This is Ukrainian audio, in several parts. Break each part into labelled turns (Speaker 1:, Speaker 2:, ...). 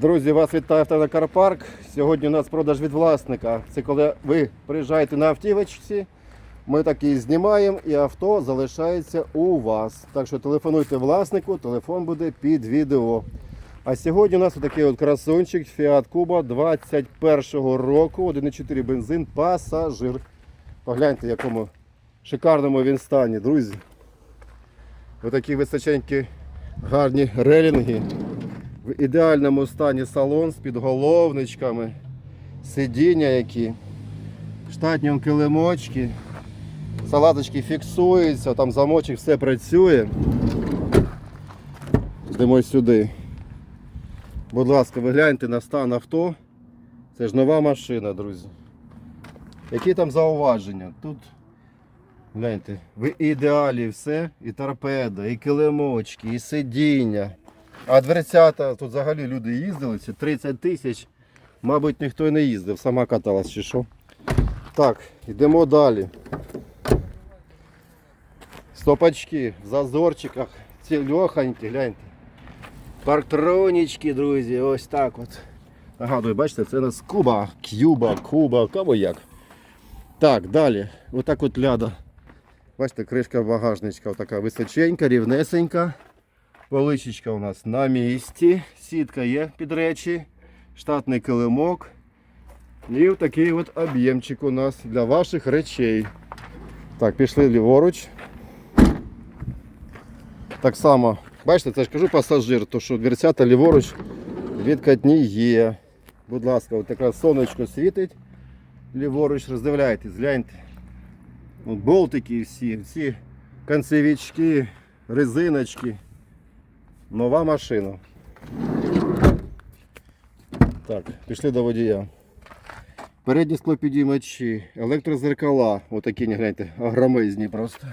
Speaker 1: Друзі, вас вітає автокарпарк. Сьогодні у нас продаж від власника. Це коли ви приїжджаєте на автівочці, ми такі знімаємо і авто залишається у вас. Так що телефонуйте власнику, телефон буде під відео. А сьогодні у нас такий от красунчик Fiat Kuba 21 року, 1,4 бензин, пасажир. Погляньте, в якому шикарному він стані, друзі. Отакі височенькі гарні релінги. В ідеальному стані салон з підголовничками, сидіння які, штатні килимочки, салаточки фіксуються, там замочок все працює. Йдемо сюди. Будь ласка, ви гляньте на стан авто. Це ж нова машина, друзі. Які там зауваження? Тут гляньте, в ідеалі все, і торпеда, і килимочки, і сидіння. А дверцята, тут взагалі люди їздили, це 30 тисяч. Мабуть, ніхто і не їздив, сама каталась чи що. Так, йдемо далі. Стопачки в зазорчиках, ці льоханькі, гляньте. Парктронічки, друзі, ось так от. Нагадую, бачите, це у нас Куба, Кюба, Куба, кого як. Так, далі. Отак от ляда. Бачите, кришка багажничка така височенька, рівнесенька. Поличечка у нас на місці. Сітка є під речі, штатний килимок. І такий от об'ємчик у нас для ваших речей. Так, пішли ліворуч. Так само, бачите, це ж кажу пасажир, то що дверцята ліворуч відкатні є. Будь ласка, от якраз сонечко світить. Ліворуч роздивляйтесь, гляньте. От болтики всі, всі концевички, резиночки. Нова машина. Так, пішли до водія. Передні склопідіймачі, електрозеркала, отакі, не гляньте, огромезні просто.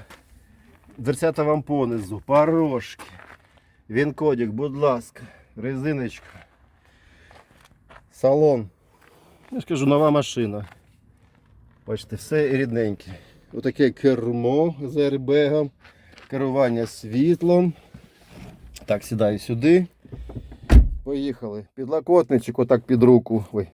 Speaker 1: Дверцята вам понизу, порошки. Він кодик, будь ласка, резиночка. Салон. Я ж кажу, нова машина. Бачите, все рідненьке. Отаке кермо з аербегом, керування світлом. Так, сідаю сюди. Поїхали. Підлокотничок отак під руку. Ой,